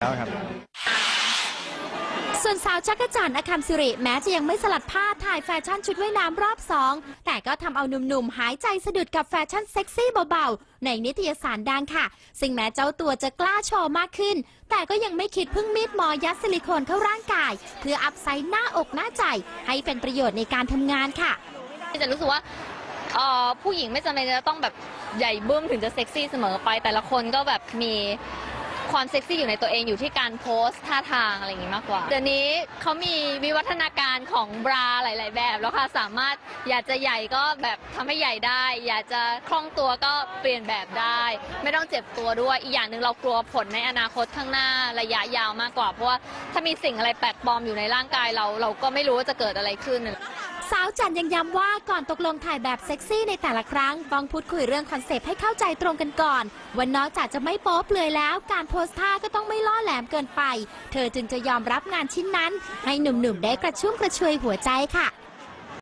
แล้วครับส่วนสาวจักรจันทร์อคัมสิริแม้จะยังไม่สลัดผ้าถ่ายแฟชั่นชุดว่ายน้ำรอบสอง แต่ก็ทำเอาหนุ่มๆ หายใจสะดุดกับแฟชั่นเซ็กซี่เบาๆ ในนิตยสารดังค่ะ ซึ่งแม้เจ้าตัวจะกล้าโชว์มากขึ้น แต่ก็ยังไม่คิดพึ่งมีดหมอยัดซิลิโคนเข้าร่างกาย เพื่ออัพไซด์หน้าอกหน้าใจ ให้เป็นประโยชน์ในการทำงานค่ะจะรู้สึกว่าเอ่อผู้หญิงไม่จำเป็นจะต้องแบบใหญ่บึ้มถึงจะเซ็กซี่เสมอไป แต่ละคนก็แบบมี ความเซ็กซี่อยู่ในตัวเองอยู่ที่การโพสท่าทางอะไรอย่างนี้มากกว่า เดี๋ยวนี้เขามีวิวัฒนาการของบราหลาย ๆ แบบแล้วค่ะสามารถอยากจะใหญ่ก็แบบทำให้ใหญ่ได้ อยากจะคล่องตัวก็เปลี่ยนแบบได้ ไม่ต้องเจ็บตัวด้วยอีกอย่างหนึ่งเรากลัวผลในอนาคตข้างหน้าระยะยาวมากกว่า เพราะว่าถ้ามีสิ่งอะไรแปลกปลอมอยู่ในร่างกายเรา เราก็ไม่รู้ว่าจะเกิดอะไรขึ้น สาวจันยังย้ำว่าก่อนตกลงถ่ายแบบเซ็กซี่ในแต่ละครั้งต้องพูดคุยเรื่องคอนเซปต์ให้เข้าใจตรงกันก่อน วันนอกจากจะไม่โป๊เปลือยแล้ว การโพสท่าก็ต้องไม่ล่อแหลมเกินไป เธอจึงจะยอมรับงานชิ้นนั้น ให้หนุ่มๆได้กระชุ่มกระชวยหัวใจค่ะ